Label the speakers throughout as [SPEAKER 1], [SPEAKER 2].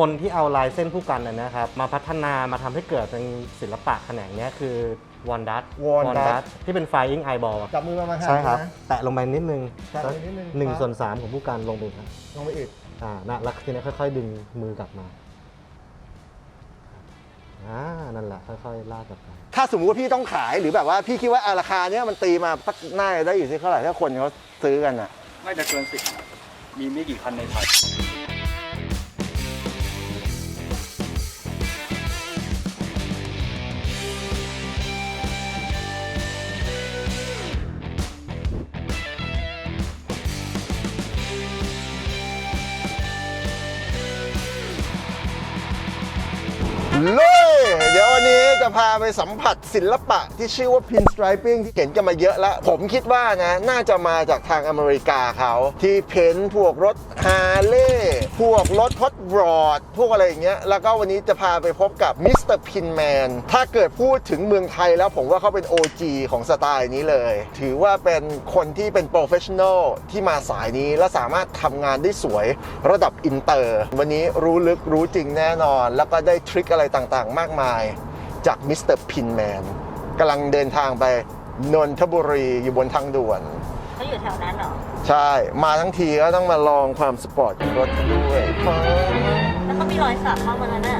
[SPEAKER 1] คนที่เอาลายเส้นผู้กันนะนะครับ มาพัฒนามาทำให้เกิดเป็นศิลปะแขนงเนี้ยคือวอนดัต
[SPEAKER 2] Won Dut
[SPEAKER 1] ที่เป็น Flying Eyeball อะ
[SPEAKER 2] จับมือมามาหา
[SPEAKER 1] ใช่ครับ
[SPEAKER 2] นะ
[SPEAKER 1] แตะลงไปนิดนึง
[SPEAKER 2] แตะลงไปนิดนึง
[SPEAKER 1] หนึ่ง
[SPEAKER 2] ครับ
[SPEAKER 1] ส่วนสามของผู้กันลงไปอีกครับ
[SPEAKER 2] ลงไปอีก
[SPEAKER 1] อ่านะแล้วทีนี้ค่อยๆ ดึงมือกลับมาอ่านั่นแหละค่อยๆลากกลับไป
[SPEAKER 2] ถ้าสมมติว่าพี่ต้องขายหรือแบบว่าพี่คิดว่าอะราคาเนี้ยมันตีมาสักหน้าจะได้อยู่ที่เท่าไหร่ถ้าคนเขาซื้อกันอะ
[SPEAKER 3] ไม่จะเกินสิบมีไม่กี่คันในไทย
[SPEAKER 2] เพาไปสัมผัสศิลปะที่ชื่อว่า pinstriping ที่เห็นกันมาเยอะแล้ว ผมคิดว่านะน่าจะมาจากทางอเมริกาเขาที่เพ้นพวกรถฮาร์เลย์พวกรถฮอตรอดพวกอะไรอย่างเงี้ย แล้วก็วันนี้จะพาไปพบกับมิสเตอร์พินแมนถ้าเกิดพูดถึงเมืองไทยแล้วผมว่าเขาเป็น OG ของสไตล์นี้เลย ถือว่าเป็นคนที่เป็นโปรเฟชชั่นอลที่มาสายนี้และสามารถทำงานได้สวยระดับอินเตอร์ วันนี้รู้ลึกรู้จริงแน่นอน แล้วก็ได้ทริคอะไรต่างๆ มากมาย จากมิสเตอร์พินแมนกำลังเดินทางไปนนทบุรีอยู่บนทางด่วน
[SPEAKER 4] เขาอยู่แถวนั้นเหรอ
[SPEAKER 2] ใช่ มาทั้งทีก็ต้องมาลองความสปอร์ตของรถด้วย
[SPEAKER 4] แล้วเขามีรอยสักเข้ามาแล้วน่ะ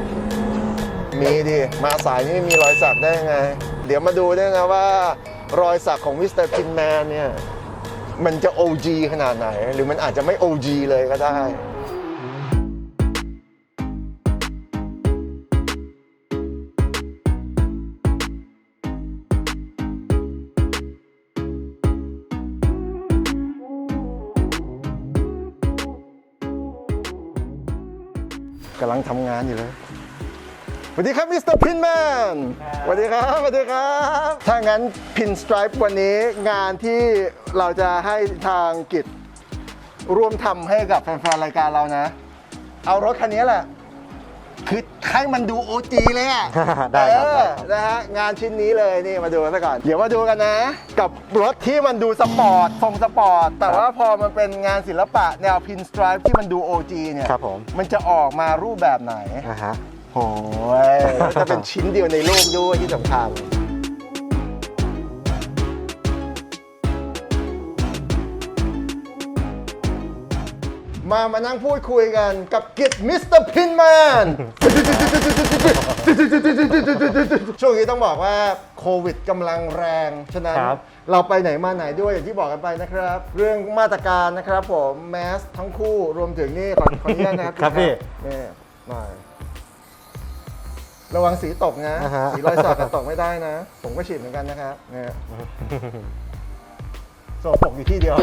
[SPEAKER 2] มีดิ มาสายนี้มีรอยสักได้ยังไง เดี๋ยวมาดูด้วยนะว่า รอยสักของมิสเตอร์พินแมนเนี่ย มันจะ OG ขนาดไหน หรือมันอาจจะไม่ OG เลยก็ได้ กำลังทำงานอยู่เลยสวัสดีครับมิสเตอร์พินแมนสวัสดีครับสวัสดีครับ ถ้างั้นพินสไตร p ์วันนี้งานที่เราจะให้ทางกิจร่วมทำให้กับแฟนๆรายการเรานะ เอารถคันนี้แหละ คือให้มันดู OG เลยอะ
[SPEAKER 1] ได้ครับ
[SPEAKER 2] เอ
[SPEAKER 1] ได้
[SPEAKER 2] อ
[SPEAKER 1] ครับ
[SPEAKER 2] นะฮะงานชิ้นนี้เลยนี่มาดูกันซะก่อน เดี๋ยวมาดูกันนะ กับรถที่มันดูสปอร์ตทรงสปอร์ต แต่ว่าพอมันเป็นงานศิลปะแนวพินสไตร p ์ที่มันดู OG เนี่ย
[SPEAKER 1] ครับผม
[SPEAKER 2] มันจะออกมารูปแบบไหน
[SPEAKER 1] อ่าฮะ
[SPEAKER 2] โอ้ยแล้วจะเป็นชิ้นเดียวในโลกด้วยที่สำคัญ มามานั่งพูดคุยกันกับกิจมิสเตอร์พินแมนช่วงนี้ต้องบอกว่าโควิดกำลังแรง ฉะนั้น
[SPEAKER 1] ครับ
[SPEAKER 2] เราไปไหนมาไหนด้วยอย่างที่บอกกันไปนะครับ เรื่องมาตรการนะครับผมแมสทั้งคู่รวมถึงนี่ขอขออนุญาตนะครับ
[SPEAKER 1] ครับพี่
[SPEAKER 2] นี่หน่อยระวังสีตกนะ
[SPEAKER 1] อ่าฮะ
[SPEAKER 2] สีรอยสักกันตกไม่ได้นะ ผมก็ฉีดเหมือนกันนะครับเนี่ยโสปกอยู่ที่เดียว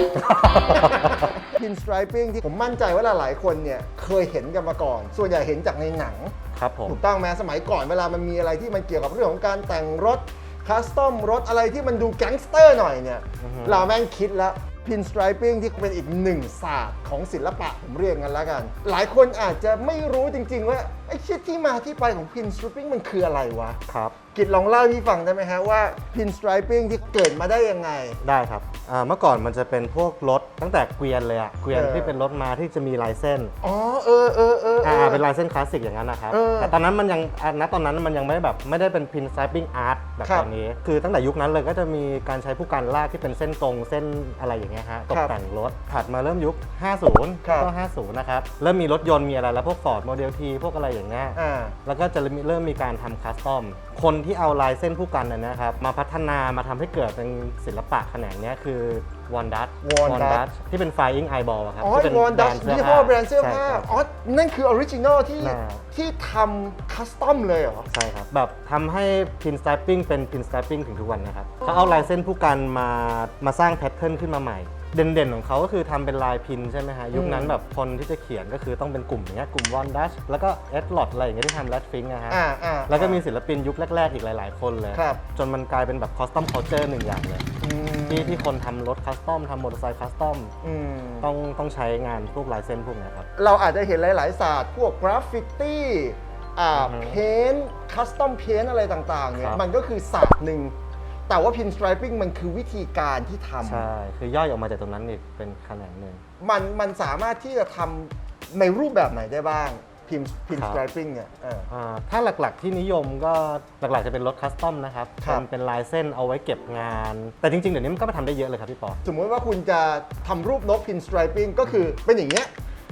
[SPEAKER 2] พินสไตรปิ้งที่ผมมั่นใจว่าหลายๆคนเนี่ยเคยเห็นกันมาก่อน ส่วนใหญ่เห็นจากในหนัง
[SPEAKER 1] ครับผม
[SPEAKER 2] ถูกต้องไหมสมัยก่อนเวลามันมีอะไรที่มันเกี่ยวกับเรื่องของการแต่งรถคัสตอมรถอะไรที่มันดูแก๊งสเตอร์หน่อยเนี่ย
[SPEAKER 1] อือฮึ
[SPEAKER 2] เราแม่งคิดแล้ว พินสไตรปิ้งที่เป็นอีกหนึ่งศาสตร์ของศิลปะผมเรียกกันแล้วกัน หลายคนอาจจะไม่รู้จริง ๆ ว่า ไอ้ชิดที่มาที่ไปของพินสไตรปิ้งมันคืออะไรวะ
[SPEAKER 1] ครับ
[SPEAKER 2] กิดลองเล่าให้พี่ฟังได้ไหมฮะว่าพินสไตรปิ้งที่เกิดมาได้ยังไง
[SPEAKER 1] ได้ครับอ่าเมื่อก่อนมันจะเป็นพวกรถตั้งแต่เกวียนเลยอะเกวียน
[SPEAKER 2] เออ
[SPEAKER 1] ที่เป็นรถมาที่จะมีลายเส้น
[SPEAKER 2] อ๋อเออเออเออเอ
[SPEAKER 1] อ่า
[SPEAKER 2] อ
[SPEAKER 1] เป็นลายเส้นคลาสสิกอย่างนั้นนะครับ
[SPEAKER 2] เออ
[SPEAKER 1] แต่ตอนนั้นมันยังอ่าณตอนนั้นมันยังไม่ได้แบบไม่ได้เป็นพิน s ปิ้งอาร์ต แบบ
[SPEAKER 2] ครับ
[SPEAKER 1] ตอนนี้ คือตั้งแต่ยุคนั้นเลยก็จะมีการใช้ผู้กันลากที่เป็นเส้นตรงเส้นอะไรอย่างเงี้ยฮะตกแต่งรถถัดมาเริ่มยุค 50
[SPEAKER 2] ครับ
[SPEAKER 1] ก็ 50 นะครับ เริ่มมีรถยนต์มีอะไรแล้วพวก Ford Model T พวกอะไรอย่างเงี้ย
[SPEAKER 2] อ่า
[SPEAKER 1] แล้วก็จะเริ่มมีการทำคัสตอมคนที่เอาลายเส้นผู้กันนะนะครับมาพัฒนามาทำให้เกิดเป็นศิลปะแขนงเนี้ยคือ วอนดัต
[SPEAKER 2] Won Dut
[SPEAKER 1] ที่เป็น Flying Eyeball อะครับ
[SPEAKER 2] อ๋อ
[SPEAKER 1] ที่เป็น
[SPEAKER 2] วอนดัส
[SPEAKER 1] แบรนด์
[SPEAKER 2] ยี่ห้อแบรนด์เสื้อ
[SPEAKER 1] ใช่
[SPEAKER 2] ผ้า
[SPEAKER 1] ครับ
[SPEAKER 2] อ๋อ นั่นคือออริจินอลที่
[SPEAKER 1] น่า
[SPEAKER 2] ที่ทำคัสตอมเลยเหรอ
[SPEAKER 1] ใช่ครับ แบบทำให้พินสไตปิ้งเป็นพินสไตปิ้งถึงทุกวันนะครับเขาเอาลายเส้นผู้กันมามาสร้างแพทเทิร์นขึ้นมาใหม่ เด่นๆ ของเขาก็คือทำเป็นลายพินใช่ไหมฮะ ยุคนั้นแบบคนที่จะเขียนก็คือต้องเป็นกลุ่มอย่างเงี้ยกลุ่มวอนดัชแล้วก็เอ็ดลอดอะไรอย่างเงี้ยที่ทำแรดฟิงนะฮะ
[SPEAKER 2] อ่าอ่า
[SPEAKER 1] แล้วก็มีศิลปินยุคแรก ๆ อีกหลาย ๆ คนเลย
[SPEAKER 2] ครับ
[SPEAKER 1] จนมันกลายเป็นแบบคอสตอมเคาเจอร์หนึ่งอย่างเลย
[SPEAKER 2] อืม
[SPEAKER 1] ที่ที่คนทำรถคัสตอมทำมอเตอร์ไซค์คัสตอม
[SPEAKER 2] อืม
[SPEAKER 1] ต้องต้องใช้งานพวกลายเส้นพวกเนี้ยครับ
[SPEAKER 2] เราอาจจะเห็นหลาย ๆ ศาสตร์ พวกกราฟฟิตี้อ่า
[SPEAKER 1] อือฮึ
[SPEAKER 2] เพนคัสตอมเพนอะไรต่าง ๆ เนี่
[SPEAKER 1] ค
[SPEAKER 2] ย
[SPEAKER 1] รับ
[SPEAKER 2] มันก็คือศาสตร์หนึ่ง แต่ว่าพินสไตรปิ้งมันคือวิธีการที่ท
[SPEAKER 1] ใช่ คือย่อยออกมาจากตรงนั้นอีกเป็นแขนงหนึ่งำ
[SPEAKER 2] มันมันสามารถที่จะทำในรูปแบบไหนได้บ้างพินพิน
[SPEAKER 1] ครั
[SPEAKER 2] ส
[SPEAKER 1] บ
[SPEAKER 2] ไตรปิ้งเนี่ยเออ
[SPEAKER 1] อ่าถ้าหลักๆที่นิยมก็หลักๆจะเป็นรถคัสตอมนะครับ
[SPEAKER 2] ครับ
[SPEAKER 1] เป็นเป็นลายเส้นเอาไว้เก็บงาน แต่จริงๆเดี๋ยวนี้มันก็มาทำได้เยอะเลยครับพี่ปอ
[SPEAKER 2] สมมุติว่าคุณจะทำรูปนกพินสไตรปิ้งก็คือเป็นอย่างเงี้ย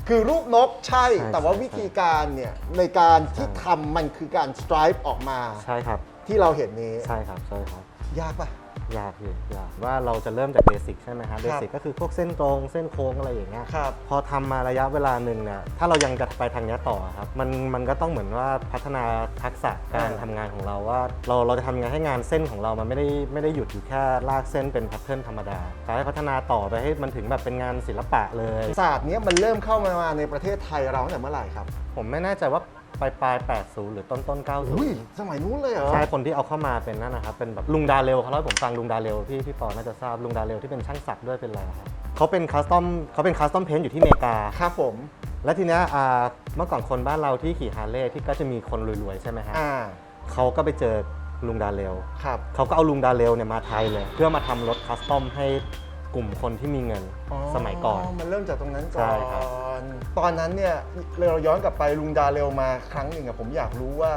[SPEAKER 2] คือรูปนกใช่
[SPEAKER 1] ใช่
[SPEAKER 2] แต่ว่า
[SPEAKER 1] ใช่
[SPEAKER 2] วิธีการเนี่ยในการที่ทำมันคือการสไตรป์ออกมา
[SPEAKER 1] ใช่ครับ
[SPEAKER 2] ที่เราเห็นนี้
[SPEAKER 1] ใช่ครับ ใช่ครับ
[SPEAKER 2] ยากปะ
[SPEAKER 1] ยากอยู่ยากว่าเราจะเริ่มจากเบสิกใช่ไหมฮะเบสิกก็คือพวกเส้นตรงเส้นโค้งอะไรอย่างเงี้ย
[SPEAKER 2] ครับ
[SPEAKER 1] พอทำมาระยะเวลาหนึ่งเนี่ยถ้าเรายังจะไปทางเนี้ยต่อครับมันมันก็ต้องเหมือนว่าพัฒนาทักษะการ
[SPEAKER 2] อ่า
[SPEAKER 1] ทำงานของเราว่า เราเราจะทำยังไงให้งานเส้นของเรามันไม่ได้ไม่ได้หยุดอยู่แค่ลากเส้นเป็นแพทเทิร์นธรรมดาแต่ให้พัฒนาต่อไปให้มันถึงแบบเป็นงานศิลปะเลย
[SPEAKER 2] ศาสตร์เนี้ยมันเริ่มเข้ามาในประเทศไทยเราตั้งแต่เมื่อไหร่ครับ
[SPEAKER 1] ผมไม่แน่ใจว่า ปลายปลาย80 หรือต้นต้น
[SPEAKER 2] อุ้ย
[SPEAKER 1] 90
[SPEAKER 2] สมัยนู้นเลยเหรอ
[SPEAKER 1] ใช่คนที่เอาเข้ามาเป็นนั่นนะครับ เป็นแบบลุงดาเรลเขาเล่าให้ผมฟังลุงดาเรลพี่พี่ปอน่าจะทราบลุงดาเรลที่เป็นช่างศักดิ์ด้วยเป็นอะไรครับเขาเป็นคัสตอมเขาเป็นคัสตอมเพนอยู่ที่อเมริกา
[SPEAKER 2] ครับผม
[SPEAKER 1] และทีเนี้ยอ่าเมื่อก่อนคนบ้านเราที่ขี่ฮาร์เลย์ที่ก็จะมีคนรวยๆ ใช่ไหมฮะ
[SPEAKER 2] อ่า
[SPEAKER 1] เขาก็ไปเจอลุงดาเรล
[SPEAKER 2] ครับ
[SPEAKER 1] เขาก็เอาลุงดาเรลเนี่ยมาไทยเลย เพื่อมาทำรถคัสตอมให้ กลุ่มคนที่มีเงินสมัยก่อน
[SPEAKER 2] มันเริ่มจากตรงนั้นก่
[SPEAKER 1] ใช่
[SPEAKER 2] อน
[SPEAKER 1] ครับ
[SPEAKER 2] ตอนนั้นเนี่ยเราย้อนกลับไปลุงดาเรลมาครั้งหนึ่งอะผมอยากรู้ว่า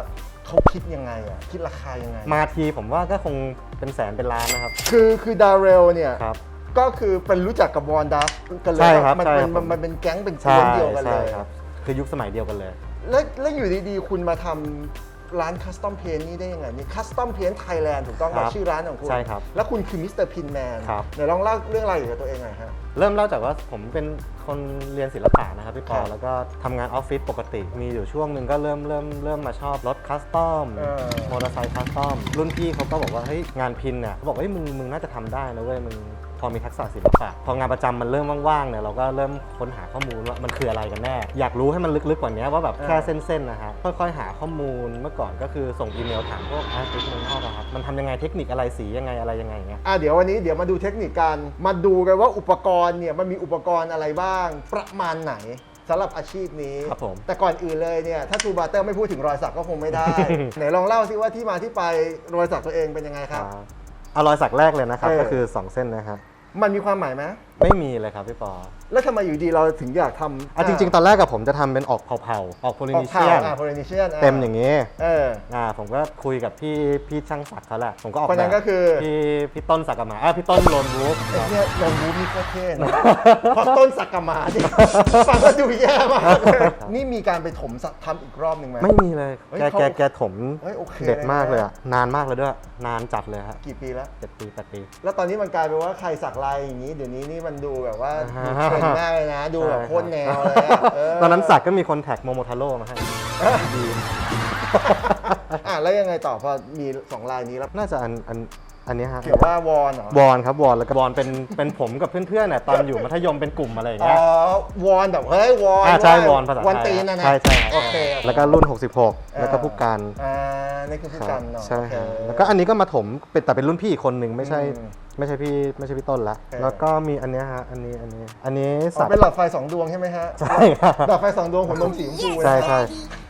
[SPEAKER 2] เขาคิดยังไงอะคิดราคายังไง
[SPEAKER 1] มาทีผมว่าก็คงเป็นแสนเป็นล้านนะครับ
[SPEAKER 2] คือคือดาเรลเนี่ย
[SPEAKER 1] ครับ
[SPEAKER 2] ก็คือเป็นรู้จักกับวอนดัฟกันเลย
[SPEAKER 1] ใช่ครับ
[SPEAKER 2] มัน
[SPEAKER 1] ใช่
[SPEAKER 2] เป็น
[SPEAKER 1] ครับ
[SPEAKER 2] มันมันเป็นแก๊งเป็นก
[SPEAKER 1] ใช่
[SPEAKER 2] วนเดียวกันเล
[SPEAKER 1] ใช่
[SPEAKER 2] ย
[SPEAKER 1] ครับคือยุคสมัยเดียวกันเลย
[SPEAKER 2] แล้วแล้วอยู่ดีๆ คุณมาทำ ร้านคัสตอมเพนนี่ได้ยังไงนี่คัสตอมเพนไทยแลนด์ถูกต้องไหม
[SPEAKER 1] ครับ
[SPEAKER 2] ชื่อร้านของคุณ
[SPEAKER 1] ใช่ครับ
[SPEAKER 2] แล้วคุณคือมิสเตอร์พินแมน
[SPEAKER 1] ครับ
[SPEAKER 2] ไหนลองเล่าเรื่องราวเกี่ยวกับตัวเองหน่อยฮะ
[SPEAKER 1] เริ่มเล่าจากว่าผมเป็นคนเรียนศิลปะนะครับพี่ป
[SPEAKER 2] ครั
[SPEAKER 1] อบแล้วก็ทำงานออฟฟิศปกติ มีอยู่ช่วงหนึ่งก็เริ่มเริ่มเริ่มมาชอบรถคัสตอม
[SPEAKER 2] เออ
[SPEAKER 1] มอเตอร์ไซค์คัสตอมรุ่นพี่เขาก็บอกว่าเฮ้ยงานพินเนี่ยเขาบอกว่าเฮ้ยมึงมึงน่าจะทำได้นะเว้ยมึง พอมีทักษะศิลปะ พองานประจำมันเริ่มว่างๆเนี่ยเราก็เริ่มค้นหาข้อมูลว่ามันคืออะไรกันแน่ อยากรู้ให้มันลึกๆกว่านี้ว่าแบบแค่เส้นๆนะฮะค่อยๆหาข้อมูลเมื่อก่อนก็คือส่งอีเมลถามพวกอาร์ติสต์เมืองนอกอะครับมันทำยังไงเทคนิคอะไรสียังไงอะไรยังไงอย่างเงี้ย
[SPEAKER 2] อะเดี๋ยววันนี้เดี๋ยวมาดูเทคนิคการมาดูกันว่าอุปกรณ์เนี่ยมันมีอุปกรณ์อะไรบ้าง ประมาณไหนสำหรับอาชีพนี้
[SPEAKER 1] ครับผม
[SPEAKER 2] แต่ก่อนอื่นเลยเนี่ย ถ้าทูบาร์เตอร์ไม่พูดถึงรอยสักก็คงไม่ได้ ไหนลองเล่าสิว่าที่มาที่ไปรอยสักตัวเองเป็นยังไงครับ
[SPEAKER 1] เอารอยสักแรกเลยนะครับ
[SPEAKER 2] เออ
[SPEAKER 1] ก็คือ 2 เส้นนะฮะ
[SPEAKER 2] มันมีความหมายไหม
[SPEAKER 1] ไม่มีเลยครับพี่ปอ
[SPEAKER 2] แล้วทำไมอยู่ดีเราถึงอยากทำ
[SPEAKER 1] อะจริง ๆ ตอนแรกกับผมจะทำเป็นออกเผาๆออกโพลิ
[SPEAKER 2] ออก
[SPEAKER 1] นี
[SPEAKER 2] ข่า
[SPEAKER 1] เชี
[SPEAKER 2] วย
[SPEAKER 1] น
[SPEAKER 2] อะโพลินีเชียน
[SPEAKER 1] เต็มอย่างนี้
[SPEAKER 2] เออ
[SPEAKER 1] อ่าผมก็คุยกับพี่พี่ช่างศักดิ์เขาแหละผมก็ออก
[SPEAKER 2] คนนั้น
[SPEAKER 1] แบบ
[SPEAKER 2] ก็คือ
[SPEAKER 1] พี่พี่ต้นสักกะหมาอะพี่ต้นโลนวูฟ
[SPEAKER 2] ไอ้เนี่ยลงบูมนี่โคตรเท่นะเพราะต้นสักกะหมาดิฟังก็ดูแย่มากเลยนี่มีการไปถมสักทำอีกรอบหนึ่งไหม
[SPEAKER 1] ไม่มีเลย
[SPEAKER 2] เฮ้ย
[SPEAKER 1] แก
[SPEAKER 2] เขา
[SPEAKER 1] แกแกถม
[SPEAKER 2] เฮ้ยโอเค
[SPEAKER 1] เด็ดมาก
[SPEAKER 2] เลยนะ
[SPEAKER 1] เลยอะนานมากเลยด้วยนานจัดเลยฮะ
[SPEAKER 2] กี่ปีแล้ว
[SPEAKER 1] เจ็ดปีแปดปี
[SPEAKER 2] แล้วตอนนี้มันกลายเป็นว่าใครสักลายอย่างนี้เดี๋ยวนี้นี่มันดูแบบว่า
[SPEAKER 1] อ่า
[SPEAKER 2] ดูเทรนด์มากเลยนะ ดูแบบโคตรแนวเลยอะเต
[SPEAKER 1] อนนั้นสักก็มีคนแท็กโมโมทาโร่มาให้ดี
[SPEAKER 2] อะแล้วยังไงต่อพอมีสองลายนี้แล้ว
[SPEAKER 1] น่าจะอันอันอันเนี้ยฮะ
[SPEAKER 2] เขียนว่าวอนเหรอ
[SPEAKER 1] วอนครับวอนแล้วก็วอนเป็นเป็นผมกับเพื่อนๆเนี่ยตอนอยู่มัธยมเป็นกลุ่มอะไรอย่าง
[SPEAKER 2] อ๋
[SPEAKER 1] เงี้ย
[SPEAKER 2] อวอนแบบเฮ้ยวอน
[SPEAKER 1] อ่าใช่
[SPEAKER 2] เยว
[SPEAKER 1] อนภาษาไทย
[SPEAKER 2] วันตีนนะนะ
[SPEAKER 1] ใช่ใช่
[SPEAKER 2] โอเค
[SPEAKER 1] แล้วก็รุ่น 66 แล้วก็ผู้การ
[SPEAKER 2] อ่านี่คือผู้กันเนาะ
[SPEAKER 1] ใช่
[SPEAKER 2] โอเค
[SPEAKER 1] ครับแล้วก็อันนี้ก็มาถมเป็นแต่เป็นรุ่นพี่อีกคนหนึ่งไม่ใช่
[SPEAKER 2] อืม
[SPEAKER 1] ไม่ใช่พี่ไม่ใช่พี่ต้นละ
[SPEAKER 2] เออ
[SPEAKER 1] แล้วก็มีอันเนี้ยฮะ อันนี้อันนี้ อันนี้
[SPEAKER 2] อ๋
[SPEAKER 1] สั
[SPEAKER 2] อกเป็นหลอดไฟสองดวงใช่ไหมฮะ
[SPEAKER 1] ใช่ครับ
[SPEAKER 2] หลอดไฟสองดวงหัวนมสีชมพูนะ
[SPEAKER 1] ใช่ใช่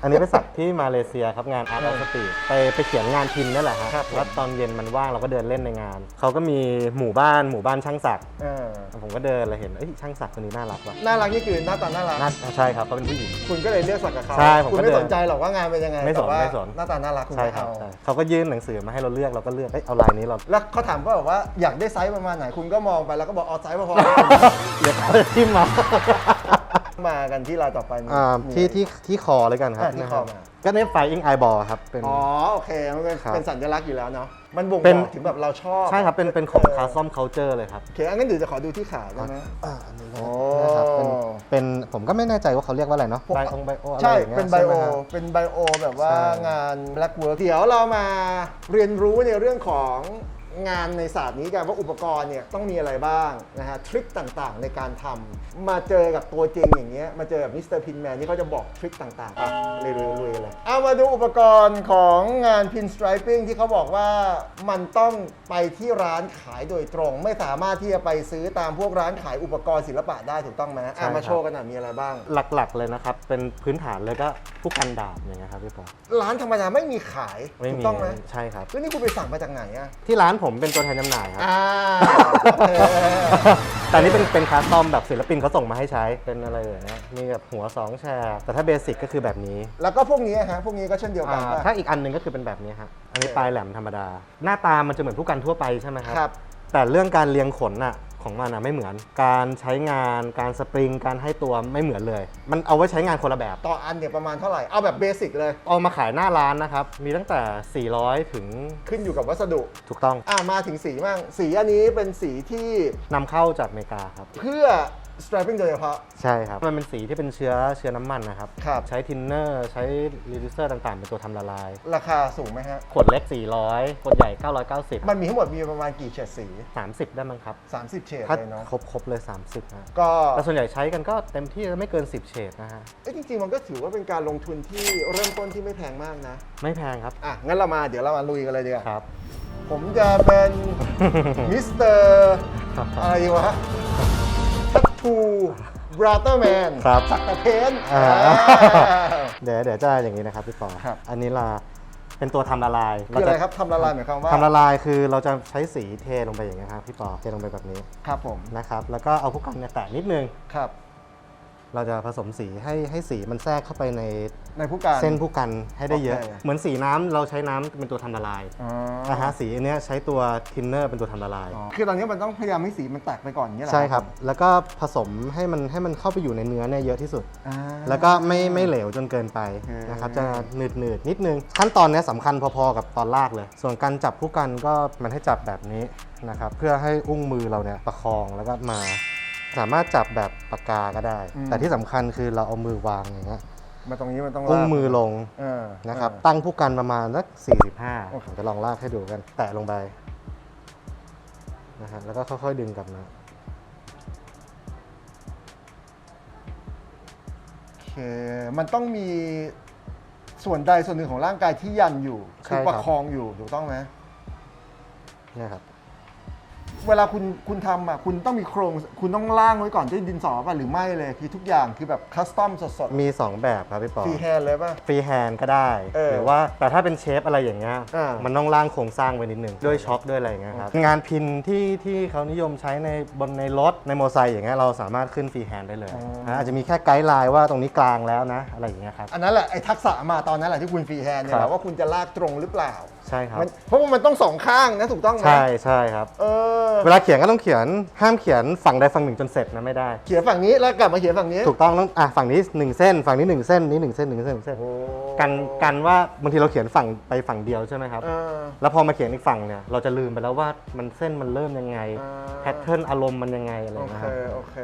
[SPEAKER 1] อันนี้ไปสักที่มาเลเซียครับงานอาร์ตออฟสปีดไปไปเขียนงานพิมพ์นั่นแหละฮะ
[SPEAKER 2] ครับผม
[SPEAKER 1] แล้วตอนเย็นมันว่างเราก็เดินเล่นในงาน เขาก็มีหมู่บ้านหมู่บ้านช่างศักดิ์
[SPEAKER 2] เออ
[SPEAKER 1] ผมก็เดินแล้วเห็นเอ้ยช่างศักดิ์คนนี้น่ารักว่ะ
[SPEAKER 2] น่ารักนี่คือหน้าตาน่ารัก
[SPEAKER 1] น่าใช่ครับเขาเป็นผู้หญิง
[SPEAKER 2] คุณก็เลยเลือกสักกับเขา
[SPEAKER 1] ใช่ผมก็
[SPEAKER 2] คุณไม่
[SPEAKER 1] เดิน
[SPEAKER 2] สนใจหรอกว่างานเป็นยังไง
[SPEAKER 1] ไม่สน
[SPEAKER 2] แต่ว่า
[SPEAKER 1] ไม่สน
[SPEAKER 2] หน้าตาน่ารักคุณ
[SPEAKER 1] ใช่
[SPEAKER 2] ไม่
[SPEAKER 1] ครับ
[SPEAKER 2] เอา
[SPEAKER 1] ใช่เขาก็ยื่นหนังสือมาให้เราเลือกเราก็เลือกเอ้ยเอาลายนี้เรา
[SPEAKER 2] แล้วเขาถามก็แบบว่าอยากได้ไซส์ประมาณไหนคุณก็มองไปแล้วก็บอกเอาไซส์พอ
[SPEAKER 1] เดี๋ยวเขาจะทิมมา
[SPEAKER 2] ๆ มากันที่ลายต่อไปมี
[SPEAKER 1] อ่า
[SPEAKER 2] มี
[SPEAKER 1] ที่ที่ที่คอเลยกันครับ
[SPEAKER 2] อ่าที่คอมา
[SPEAKER 1] นะครับก็เนี่ยไฟอิงไอบอลครับเป็น
[SPEAKER 2] อ๋อโอเคมันเป็น
[SPEAKER 1] ครับ
[SPEAKER 2] เป็นสัญลักษณ์อยู่แล้วเนาะมันบ่ง
[SPEAKER 1] เป็น
[SPEAKER 2] บอกถึงแบบเราชอบ
[SPEAKER 1] ใช่ครับเป็นเป็นของ
[SPEAKER 2] เคา
[SPEAKER 1] ซอมเคาเจอร์เลยครับ
[SPEAKER 2] โอเคงั้นเดี๋ยวจะขอดูที่ขาได้ไหม
[SPEAKER 1] อ่าอันนี้
[SPEAKER 2] โอ้
[SPEAKER 1] นะครับเป็นเป็นผมก็ไม่แน่ใจว่าเขาเรียกว่าอะไรเนาะไบโอไบโออะไร
[SPEAKER 2] ใช่
[SPEAKER 1] อย่างเงี้ย
[SPEAKER 2] เป็นไบโอ
[SPEAKER 1] ใช่หมฮะ
[SPEAKER 2] เป็นไบโอแบบว่า
[SPEAKER 1] ใช่
[SPEAKER 2] งาน black work เดี๋ยวเรามาเรียนรู้ในเรื่องของ งานในศาสตร์นี้กันว่าอุปกรณ์เนี่ยต้องมีอะไรบ้างนะฮะทริคต่างๆ ในการทำมาเจอกับตัวจริงอย่างเงี้ยมาเจอกับมิสเตอร์พินแมนที่เขาจะบอกทริคต่างๆอะเลยๆลุยๆเลยเอามาดูอุปกรณ์ของงานพินสไตรปิ้งที่เขาบอกว่ามันต้องไปที่ร้านขายโดยตรง ไม่สามารถที่จะไปซื้อตามพวกร้านขายอุปกรณ์ศิลปะได้ถูกต้องไหม
[SPEAKER 1] ใช่
[SPEAKER 2] อะมา
[SPEAKER 1] ครับ
[SPEAKER 2] โชว์กันหน่อยมีอะไรบ้าง
[SPEAKER 1] หลักๆเลยนะครับ เป็นพื้นฐานเลยก็ผู้กันดาบอย่างเงี้ยครับพี่ปอ
[SPEAKER 2] ร้านธรรมดาไม่มีขาย
[SPEAKER 1] ไม่
[SPEAKER 2] ถู
[SPEAKER 1] มี
[SPEAKER 2] กต้องไหม
[SPEAKER 1] ใช่ครับ
[SPEAKER 2] แล้วนี่คุณไปสั่งมาจากไหนอะ
[SPEAKER 1] ที่ร้านผมผมเป็นตัวแทนจำหน่ายครับ
[SPEAKER 2] อ่าโอเค
[SPEAKER 1] แต่อันนี้เป็นเป็นคาสตอมแบบศิลปินเขาส่งมาให้ใช้เป็นอะไรอย่างเงี้ยมีแบบหัวสองแฉกแต่ถ้าเบสิกก็คือแบบนี้
[SPEAKER 2] แล้วก็พวกนี้ฮะพวกนี้ก็เช่นเดียวกัน
[SPEAKER 1] อ่า
[SPEAKER 2] ป่ะ
[SPEAKER 1] ถ้าอีกอันหนึ่งก็คือเป็นแบบนี้ฮะอันนี้ปลายแหลมธรรมดา หน้าตามันจะเหมือนผู้กันทั่วไปใช่ไหมครับ
[SPEAKER 2] ครับ
[SPEAKER 1] แต่เรื่องการเรียงขนน่ะ ของมันอะไม่เหมือน การใช้งานการสปริงการให้ตัวไม่เหมือนเลย มันเอาไว้ใช้งานคนละแบบ
[SPEAKER 2] ต่ออันเนี่ยประมาณเท่าไหร่ เอาแบบเบสิกเลย
[SPEAKER 1] เอามาขายหน้าร้านนะครับ มีตั้งแต่ 400 ถึง
[SPEAKER 2] ขึ้นอยู่กับวัสดุ
[SPEAKER 1] ถูกต้อง
[SPEAKER 2] อ่ามาถึงสีบ้างสีอันนี้เป็นสีที่
[SPEAKER 1] นำเข้าจากอเมริกาครับ
[SPEAKER 2] เพื่อ striping โดยเฉพาะ
[SPEAKER 1] ใช่ครับ มันเป็นสีที่เป็นเชื้อเชื้อน้ำมันนะครับ
[SPEAKER 2] ครับ
[SPEAKER 1] ใช้ทินเนอร์ ใช้รีดิวเซอร์ต่างๆ เป็นตัวทำละลาย
[SPEAKER 2] ราคาสูงไหมฮะ
[SPEAKER 1] ขวดเล็ก 400 ขวดใหญ่ 990
[SPEAKER 2] มันมีทั้งหมดมีประมาณกี่เฉดสี
[SPEAKER 1] 30 ได้มั้งครับ
[SPEAKER 2] 30 เฉด
[SPEAKER 1] ถ้า
[SPEAKER 2] เลยเนาะ
[SPEAKER 1] ครบครบเลย 30นะ
[SPEAKER 2] ก็
[SPEAKER 1] แต่ส่วนใหญ่ใช้กันก็เต็มที่ไม่เกิน 10 เฉดนะฮะ
[SPEAKER 2] เอ้ยจริงๆ มันก็ถือว่าเป็นการลงทุนที่เริ่มต้นที่ไม่แพงมากนะ
[SPEAKER 1] ไม่แพงครับ
[SPEAKER 2] อะ งั้นเรามาเดี๋ยวเรามาลุยกันเลยดีกว่า
[SPEAKER 1] ครับ
[SPEAKER 2] ผมจะเป็น มิสเตอร์อะไรดีวะ ทัตทูบราเตอร์แมน
[SPEAKER 1] ครับ
[SPEAKER 2] สักแต่เพนท์
[SPEAKER 1] อ่า
[SPEAKER 2] อ่า
[SPEAKER 1] เดี๋ยวเดี๋ยวจะอย่างนี้นะครับพี่ปอ
[SPEAKER 2] ครับ
[SPEAKER 1] อันนี้ลาเป็นตัวทำละลาย
[SPEAKER 2] คืออะไร
[SPEAKER 1] เาจ
[SPEAKER 2] ครับทำละลายหมายความว่า
[SPEAKER 1] ทำละลายคือเราจะใช้สีเทลงไปอย่างนี้ยครับพี่ปอเทลงไปแบบนี้
[SPEAKER 2] ครับผม
[SPEAKER 1] นะครับ แล้วก็เอาผู้กันเนี่ยแตะนิดนึง
[SPEAKER 2] ครับ
[SPEAKER 1] เราจะผสมสีให้ให้สีมันแทรกเข้าไปใน
[SPEAKER 2] ในผู้การ
[SPEAKER 1] เส้นผู้กันให้ได้เยอะ
[SPEAKER 2] โอเค
[SPEAKER 1] เหมือนสีน้ำเราใช้น้ำเป็นตัวทำละลาย
[SPEAKER 2] อ๋อ
[SPEAKER 1] นะฮะสีอันเนี้ยใช้ตัวทินเนอร์เป็นตัวทำละลาย
[SPEAKER 2] อ๋อคือตอนนี้มันต้องพยายามให้สีมันแตกไปก่อนอย่างเงี้ยเหรอ
[SPEAKER 1] ใช่ครับ แล้วก็ผสมให้มันให้มันเข้าไปอยู่ในเนื้อเนี่ยเยอะที่สุด
[SPEAKER 2] อ่า
[SPEAKER 1] แล้วก็ไม่ไม่เหลวจนเกินไป
[SPEAKER 2] โอเค
[SPEAKER 1] นะครับ จะหนืดหนืดๆนิดนึง ขั้นตอนเนี้ยสำคัญพอๆกับตอนลากเลย ส่วนการจับผู้กันก็มันให้จับแบบนี้นะครับ เพื่อให้อุ้งมือเราเนี่ยประคองแล้วก็มา สามารถจับแบบปากกาก็ได้แต่ที่สำคัญคือเราเอามือวางอย่างเงี้ย
[SPEAKER 2] มาตรงนี้มันต้อง
[SPEAKER 1] อุ้ง
[SPEAKER 2] ลาก
[SPEAKER 1] มือลง
[SPEAKER 2] เออ
[SPEAKER 1] นะครับ
[SPEAKER 2] เออ
[SPEAKER 1] ตั้งผู้กันประมาณสัก45
[SPEAKER 2] โอเค
[SPEAKER 1] ผมจะลองลากให้ดูกัน แตะลงไปนะฮะแล้วก็ค่อยๆดึงกลับมา
[SPEAKER 2] โอเคมันต้องมีส่วนใดส่วนหนึ่งของร่างกายที่ยันอยู่คือประคองอยู่ถูกต้องไหม
[SPEAKER 1] เนี่ยครับ
[SPEAKER 2] เวลาคุณคุณทำอะคุณต้องมีโครง คุณต้องล่างไว้ก่อนด้วยดินสอป่ะหรือไม่เลยคือทุกอย่างคือแบบคัสตอมสด
[SPEAKER 1] มี 2 แบบครับพี่ปอ
[SPEAKER 2] ๆฟรีแฮนด์เลยป่ะ
[SPEAKER 1] ฟรีแฮนด์ก็ได้
[SPEAKER 2] เออ
[SPEAKER 1] หรือว่าแต่ถ้าเป็นเชฟอะไรอย่างเงี้ย
[SPEAKER 2] อ่ามั
[SPEAKER 1] มันต้องร่างโครงสร้างไว้นิดนึงด้วยช็อคด้วยอะไรอย่างเงี้ยครับงานพินที่ที่เขานิยมใช้ในบนในรถในมอเตอร์ไซค์อย่างเงี้ยเราสามารถขึ้นฟรีแฮนด์ได้เลยนะอาจจะมีแค่ไกด์ไลน์ว่าตรงนี้กลางแล้วนะอะไรอย่างเงี้ยครับ
[SPEAKER 2] อันนั้นแหละไอ้ทักษะมาตอนนั้นแหละที่คุณฟรีแฮนด์เนี่ย
[SPEAKER 1] ครับ
[SPEAKER 2] แหละว่าคุณจะลากตรงหรือเปล่า
[SPEAKER 1] ใช่ครับ
[SPEAKER 2] มันเพราะว่ามันต้องสองข้างนะถูกต้องไหม
[SPEAKER 1] ใช่ใช่ครับ
[SPEAKER 2] เออ
[SPEAKER 1] เวลาเขียนก็ต้องเขียนห้ามเขียนฝั่งใดฝั่งหนึ่งจนเสร็จนะไม่ได้
[SPEAKER 2] เขียนฝั่งนี้แล้วกลับมาเขียนฝั่งนี้
[SPEAKER 1] ถูกต้องต้องอะฝั่งนี้หนึ่งเส้น ฝั่งนี้หนึ่งเส้นนี้หนึ่งเส้นหนึ่งเส้นหนึ่งเส้น
[SPEAKER 2] โอ้
[SPEAKER 1] กันกันว่าบางทีเราเขียนฝั่งไปฝั่งเดียวใช่ไหมครับ
[SPEAKER 2] เออ
[SPEAKER 1] แล้วพอมาเขียนอีกฝั่งเนี่ยเราจะลืมไปแล้วว่ามันเส้นมันเริ่มยังไง
[SPEAKER 2] อ่า
[SPEAKER 1] แพทเทิร์นอารมณ์มันยังไงอะไรอ
[SPEAKER 2] โอย่าง
[SPEAKER 1] เงี้ย
[SPEAKER 2] เค
[SPEAKER 1] ครับ
[SPEAKER 2] โอเค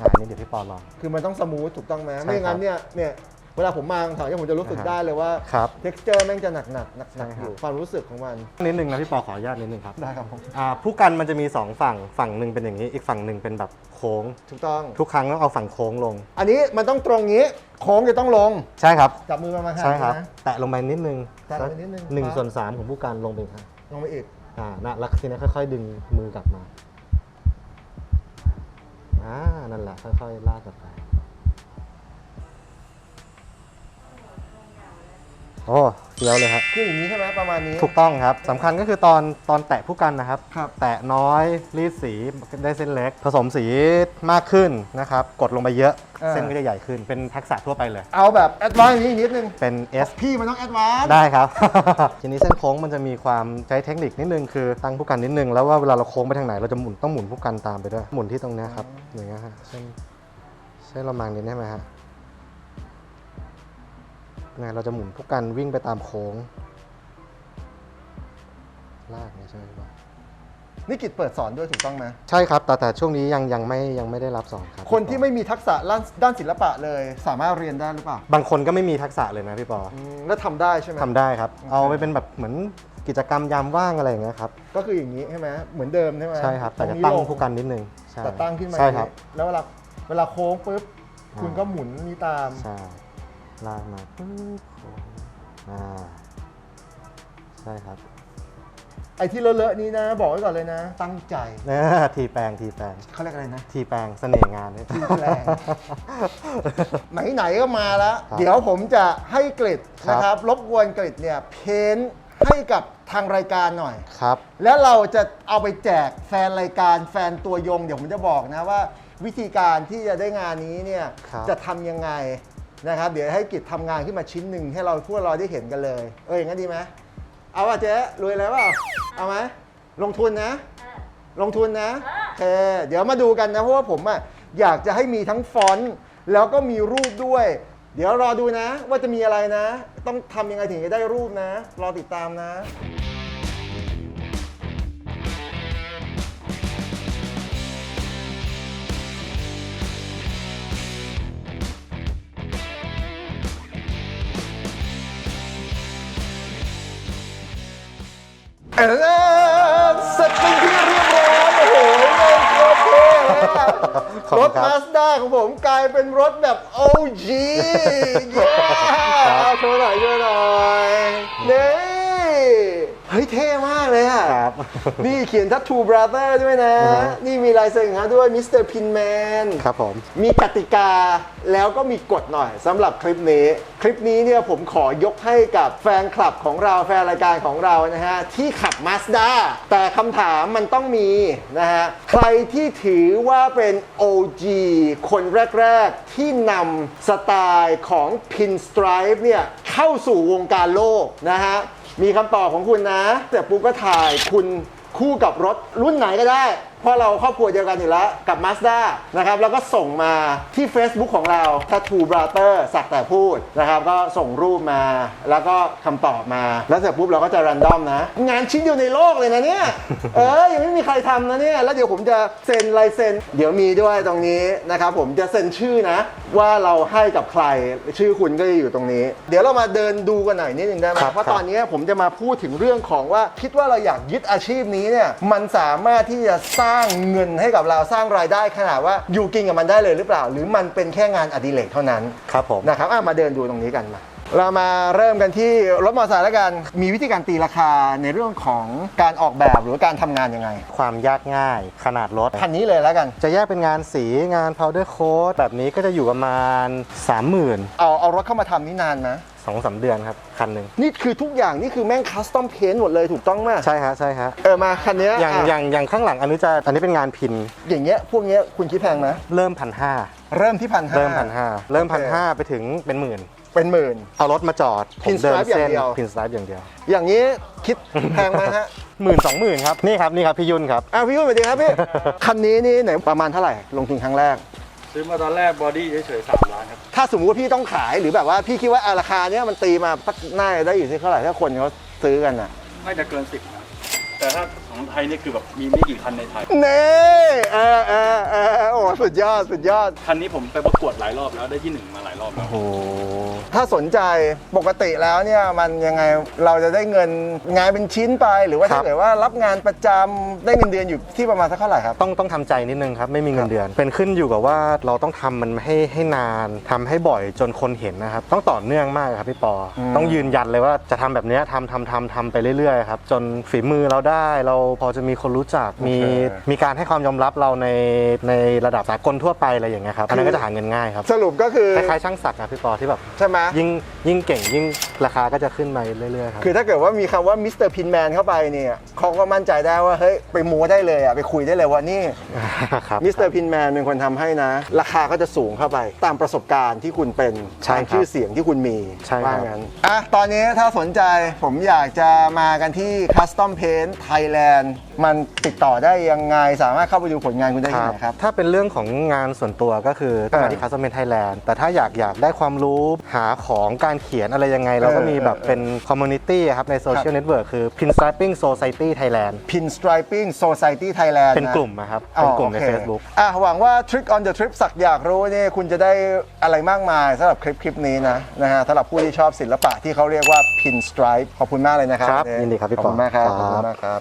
[SPEAKER 1] อะอันนี้เดี๋ยวพี่ปอลอง
[SPEAKER 2] คือมันต้องสมูทถูกต้องไหม
[SPEAKER 1] ใช่
[SPEAKER 2] ไม่อย่างนั้นเนี่ยเนี่ย เวลาผมมาแถวนี้ผมจะรู้สึก
[SPEAKER 1] อ่าฮะ
[SPEAKER 2] ได้เลยว่า
[SPEAKER 1] ครับ
[SPEAKER 2] texture แม่งจะหนักหนักหนักหนัก
[SPEAKER 1] ใช่
[SPEAKER 2] อ
[SPEAKER 1] ครับ
[SPEAKER 2] ยู่ความรู้สึกของมัน
[SPEAKER 1] นิดนึงนะพี่ปอขออนุญาตนิดนึงครับ
[SPEAKER 2] ได้ครับผม
[SPEAKER 1] อ่าผู้กันมันจะมีสองฝั่งฝั่งหนึ่งเป็นอย่างนี้ อีกฝั่งหนึ่งเป็นแบบโค้ง
[SPEAKER 2] ถูกต้อง
[SPEAKER 1] ทุกครั้งต้องเอาฝั่งโค้งลง
[SPEAKER 2] อันนี้มันต้องตรงนี้โค้งจะต้องลง
[SPEAKER 1] ใช่ครับ
[SPEAKER 2] จับมือมามาหา
[SPEAKER 1] ใช่ครับ
[SPEAKER 2] นะ
[SPEAKER 1] แตะลงไปนิดนึง
[SPEAKER 2] แตะลงไปนิดนึง
[SPEAKER 1] หนึ่ง
[SPEAKER 2] ครับ
[SPEAKER 1] ส่วนสามของผู้กันลงไปครับ
[SPEAKER 2] ลงไปอีก
[SPEAKER 1] อ่านะแล้วทีนี้ค่อย ๆ ดึงมือกลับมาอ่านั่นแหละค่อยๆลากกลับไป โอ้เฟี้ยวเลยครับ
[SPEAKER 2] คืออย่างนี้ใช่ไหมประมาณนี้
[SPEAKER 1] ถูกต้องครับสำคัญก็คือตอนตอนแตะผู้กันนะครับ
[SPEAKER 2] ครับ
[SPEAKER 1] แตะน้อยรีดสีได้เส้นเล็ก ผสมสีมากขึ้นนะครับ กดลงไปเยอะ
[SPEAKER 2] อ่า
[SPEAKER 1] เส้นก็จะใหญ่ขึ้นเป็นทักษะทั่วไปเลย
[SPEAKER 2] เอาแบบแอดวานซ์นี้นิดนึง
[SPEAKER 1] เป็น S
[SPEAKER 2] พี่มันต้องแอดวานซ์
[SPEAKER 1] ได้ครับ ทีนี้เส้นโค้งมันจะมีความใช้เทคนิคนิดนึงคือตั้งผู้กันนิดนึงแล้วว่าเวลาเราโค้งไปทางไหนเราจะหมุนต้องหมุนผู้กันตามไปด้วยหมุนที่ตรงเนี้ยครับอย่างเงี้ยฮะเส้นเส้นเรามางนิดได้ไหมฮะเนี่ยเราจะหมุนผู้กันวิ่งไปตามโค้ง ลากเนี่ยใช่ไหมครับ
[SPEAKER 2] นี่กิจเปิดสอนด้วยถูกต้องไหม
[SPEAKER 1] ใช่ครับแต่แต่ช่วงนี้ยังยังไม่ยังไม่ได้รับสอนครับ
[SPEAKER 2] คนที่ไม่มีทักษะด้านด้านศิลปะเลย สามารถเรียนได้หรือเปล่า
[SPEAKER 1] บางคนก็ไม่มีทักษะเลยนะพี่ปอ
[SPEAKER 2] อืมแล้วทำได้ใช่ไหม
[SPEAKER 1] ทำได้ครับ
[SPEAKER 2] โอเค
[SPEAKER 1] เอาไปเป็นแบบเหมือนกิจกรรมยามว่างอะไรอย่างเงี้ยครับ
[SPEAKER 2] ก็คืออย่างนี้ใช่ไหมเหมือนเดิมใช่ไหม
[SPEAKER 1] ใช่ครับแต่จะ
[SPEAKER 2] รนี้
[SPEAKER 1] ตั้ง
[SPEAKER 2] ล
[SPEAKER 1] ผู้กันนิดนึงใช่
[SPEAKER 2] แต่ตั้งขึ้นมา
[SPEAKER 1] ใช่ครับ
[SPEAKER 2] แล้วเวลาเวลาโค้งปุ๊บ
[SPEAKER 1] อ่า
[SPEAKER 2] คุณก็หมุนนี่ตาม
[SPEAKER 1] ใช่ ลากมาปึ๊บโค้งอ่าใช่ครับ
[SPEAKER 2] ไอ้ที่เลอะๆนี้นะ บอกไว้ก่อนเลยนะ ตั้งใจ
[SPEAKER 1] เนี่ยทีแปลงทีแปลง
[SPEAKER 2] เขาเรียกอะไรนะ
[SPEAKER 1] ทีแปลงเสน่ห์งานเนี่ย
[SPEAKER 2] ทีแปลงไหนๆก็มาแล้ว
[SPEAKER 1] ครับ
[SPEAKER 2] เดี๋ยวผมจะให้กริด
[SPEAKER 1] ครับ
[SPEAKER 2] นะครับ รบกวนกริดเนี่ยเพ้นท์ให้กับทางรายการหน่อย
[SPEAKER 1] ครับ
[SPEAKER 2] แล้วเราจะเอาไปแจกแฟนรายการแฟนตัวยง เดี๋ยวผมจะบอกนะว่า วิธีการที่จะได้งานนี้เนี่ย
[SPEAKER 1] ครับ
[SPEAKER 2] จะทำยังไง นะครับเดี๋ยวให้กิจทำงานขึ้นมาชิ้นหนึ่งให้เราพวกเราได้เห็นกันเลย เอออย่างนั้นดีไหมเอาอะเจ๊รวยแล้วเปล่าเอาไหมลงทุนนะ ลงทุนนะโอเคเดี๋ยวมาดูกันนะเพราะว่าผมอะอยากจะให้มีทั้งฟอนต์แล้วก็มีรูปด้วย เดี๋ยวรอดูนะ ว่าจะมีอะไรนะ ต้องทำยังไงถึงจะได้รูปนะ รอติดตามนะ เออเสร็จเป็นที่เรียบร้อยโอ้โหเลยโคตรเท่เลยอะ
[SPEAKER 1] ขอบ
[SPEAKER 2] ร
[SPEAKER 1] คุ
[SPEAKER 2] ถ
[SPEAKER 1] ณครับ
[SPEAKER 2] มาสด้าของผมกลายเป็นรถแบบ OG เย้เอาโชว์หน่อยโชว์หน่อยนี่เฮ้ยเท่มากเลยอะ
[SPEAKER 1] ครับ
[SPEAKER 2] นี่เขียน Tattoo Brother ด้วยนะ
[SPEAKER 1] อือฮะ
[SPEAKER 2] นี่มีลายเซ็นของเขาด้วย Mr. Pinman
[SPEAKER 1] ครับผม
[SPEAKER 2] มีกติกาแล้วก็มีกฎหน่อยสำหรับคลิปนี้ คลิปนี้เนี่ยผมขอยกให้กับแฟนคลับของเราแฟนรายการของเรานะฮะ ที่ขับ Mazda แต่คำถามมันต้องมีนะฮะ ใครที่ถือว่าเป็น OG คนแรก ๆ ที่นำสไตล์ของ Pinstripe เนี่ย เข้าสู่วงการโลกนะฮะ มีคำตอบของคุณนะ เสร็จปุ๊บก็ถ่ายคุณคู่กับรถรุ่นไหนก็ได้เพราะเราครอบครัวเดียวกันอยู่แล้วกับ Mazda นะครับแล้วก็ส่งมาที่ Facebook ของเรา Tattoo Brother สักแต่พูดนะครับก็ส่งรูปมาแล้วก็คำตอบมา แล้วเสร็จปุ๊บเราก็จะรันดอมนะ งานชิ้นเดียวในโลกเลยนะเนี่ย เออยังไม่มีใครทำนะเนี่ย แล้วเดี๋ยวผมจะเซ็นลายเซ็น เดี๋ยวมีด้วยตรงนี้นะครับผมจะเซ็นชื่อนะ ว่าเราให้กับใครชื่อคุณก็จะอยู่ตรงนี้ เดี๋ยวเรามาเดินดูกันหน่อยนิดนึงได้ไหม
[SPEAKER 1] ครับ
[SPEAKER 2] เพราะ
[SPEAKER 1] ครับ
[SPEAKER 2] ตอนวันนี้ผมจะมาพูดถึงเรื่องของว่าคิดว่าเราอยากยึดอาชีพนี้เนี่ยมันสามารถที่จะสร้างเงินให้กับเราสร้างรายได้ขนาดว่าอยู่กินกับมันได้เลยหรือเปล่า หรือมันเป็นแค่งานอดิเรกเท่านั้น
[SPEAKER 1] ครับผม
[SPEAKER 2] นะครับอะมาเดินดูตรงนี้กันมาเรามาเริ่มกันที่รถมอเตอร์ไซค์แล้วกัน มีวิธีการตีราคาในเรื่องของการออกแบบหรือว่าการทำงานยังไง
[SPEAKER 1] ความยากง่ายขนาดรถ
[SPEAKER 2] คันนี้เลยแล้วกัน
[SPEAKER 1] จะแยกเป็นงานสีงาน powder coat แบบนี้ก็จะอยู่ประมาณ 30,000
[SPEAKER 2] เอาเอารถเข้ามาทำนี่นานไหม
[SPEAKER 1] สองสามเดือนครับคันหนึ่ง
[SPEAKER 2] นี่คือทุกอย่างนี่คือแม่งคัสตอมเพนหมดเลยถูกต้องไหม
[SPEAKER 1] ใช่ฮะใช่ฮะ
[SPEAKER 2] เออมาคันเนี้ย
[SPEAKER 1] อย่างะอย่างอย่างข้างหลังอันนี้จะอันนี้เป็นงานพิน
[SPEAKER 2] อย่างเงี้ยพวกเนี้ยคุณคิดแพงไหม
[SPEAKER 1] เริ่มพันห้า
[SPEAKER 2] เริ่มที่พันห้า
[SPEAKER 1] เริ่มพันห้าเริ่ม
[SPEAKER 2] โอ
[SPEAKER 1] พัน
[SPEAKER 2] เค
[SPEAKER 1] ห้าไปถึงเป็นหมื่น
[SPEAKER 2] เป็นหมื่น
[SPEAKER 1] เอารถมาจอดผม
[SPEAKER 2] Pin
[SPEAKER 1] เดิน
[SPEAKER 2] stripe อย่าง
[SPEAKER 1] เส้น
[SPEAKER 2] เดียว
[SPEAKER 1] พินสไตล์อย่างเดียว
[SPEAKER 2] อย่างนี้คิดแพงไหมฮะ
[SPEAKER 1] หมื่นสองหมื่นครับนี่ครับนี่ครับพี่ยุ่นครับ
[SPEAKER 2] อะพี่ยุ่นสวัสดีครับพี่คันนี้นี่ไหนประมาณเท่าไหร่ลงทุนครั้งแรก
[SPEAKER 3] ซื้อมาตอนแรกบอดี้เฉยๆสามล้านครับ
[SPEAKER 2] ถ้าสมมติว่าพี่ต้องขายหรือแบบว่าพี่คิดว่าอะราคาเนี้ยมันตีมาปักน่าจะได้อยู่ที่เท่าไหร่ถ้าคนเขาซื้อกันอะ
[SPEAKER 3] น่าจะเกินสิบนะแต่ถ้า ของไทยนี่คือแบบมีไม่กี่คันในไทย
[SPEAKER 2] เน่เออเออเออโอ้สุดยอด สุดยอด
[SPEAKER 3] คันนี้ผมไปประกวดหลายรอบแล้วได้ที่หนึ่งมาหลายรอบแล้ว
[SPEAKER 1] โอ้
[SPEAKER 2] ถ้าสนใจปกติแล้วเนี่ยมันยังไงเราจะได้เงินงานเป็นชิ้นไป หรือว่า
[SPEAKER 1] ครั
[SPEAKER 2] ถ้า
[SPEAKER 1] บ
[SPEAKER 2] เกิดว่ารับงานประจำได้เงินเดือนอยู่ที่ประมาณสักเท่าไหร่ครับ
[SPEAKER 1] ต้องต้องทำใจนิดนึงครับ ไม่มีเงินเดือน เป็นขึ้นอยู่กับว่าเราต้องทำมันให้ให้นานทำให้บ่อยจนคนเห็นนะครับ ต้องต่อเนื่องมากครับพี่ปออ
[SPEAKER 2] ม
[SPEAKER 1] ต้องยืนยันเลยว่าจะทำแบบเนี้ยทำทำทำทำไปเรื่อยๆครับจนฝีมือเราได้เราพอจะมีคนรู้จักมีมีการให้ความยอมรับเราในในระดับสากลทั่วไปอะไรอย่างเงี้ยครับอันนั้นก็จะหาเงินง่ายครับ
[SPEAKER 2] สรุปก็คือ
[SPEAKER 1] คล้ายๆช่างศักดิ์อะพี่ปอที่แบบ
[SPEAKER 2] ใช่ไหม
[SPEAKER 1] ยิ่งยิ่งเก่งยิ่งราคาก็จะขึ้นมาเรื่อยๆครับ
[SPEAKER 2] คือถ้าเกิดว่ามีคำว่ามิสเตอร์พินแมนเข้าไปเนี่ยเขาก็มั่นใจได้ว่าเฮ้ยไปมูได้เลยอะไปคุยได้เลยว่านี่
[SPEAKER 1] ครับ
[SPEAKER 2] มิสเตอร์พินแมนเป็นคนทำให้นะ ราคาก็จะสูงเข้าไป ตามประสบการณ์ที่คุณเป็น
[SPEAKER 1] ใช่
[SPEAKER 2] ตาม
[SPEAKER 1] ครับ
[SPEAKER 2] ชื่อเสียงที่คุณมี
[SPEAKER 1] ใช่ครับ
[SPEAKER 2] ว่างั้นอะตอนนี้ถ้าสนใจผมอยากจะมากันที่ Custom Paint Thailand มันติดต่อได้ยังไง สามารถเข้าไปดูผลงานคุณได้ที่ไหนครับ
[SPEAKER 1] ถ้าเป็นเรื่องของงานส่วนตัวก็คือต้องมาที่
[SPEAKER 2] เออ
[SPEAKER 1] คัสเมนไทยแลนด์แต่ถ้าอยากอยากได้ความรู้หาของการเขียนอะไรยังไง เราก็มีแบบเป็นคอมมูนิตี้ครับในโซเชียลเน็ตเวิร์กคือ Pinstriping Society Thailand
[SPEAKER 2] Pinstriping Society Thailand
[SPEAKER 1] เป็น
[SPEAKER 2] นะ
[SPEAKER 1] กลุ่มนะครับ เป็นกลุ่มใน
[SPEAKER 2] อ๋อโอค
[SPEAKER 1] Facebook
[SPEAKER 2] อะหวังว่า Trick on the Trip สักอยากรู้เนี่ยคุณจะได้อะไรมากมายสำหรับคลิปคลิปนี้นะนะฮะสำหรับผู้ที่ชอบศิลปะที่เขาเรียกว่า Pinstripe ขอบคุณมากเลยนะครับ
[SPEAKER 1] ครับยินดีครับพี่
[SPEAKER 2] ขอบคุณ
[SPEAKER 1] ปอ
[SPEAKER 2] มากครับ
[SPEAKER 1] ครับ
[SPEAKER 2] ขอบคุณมากครับ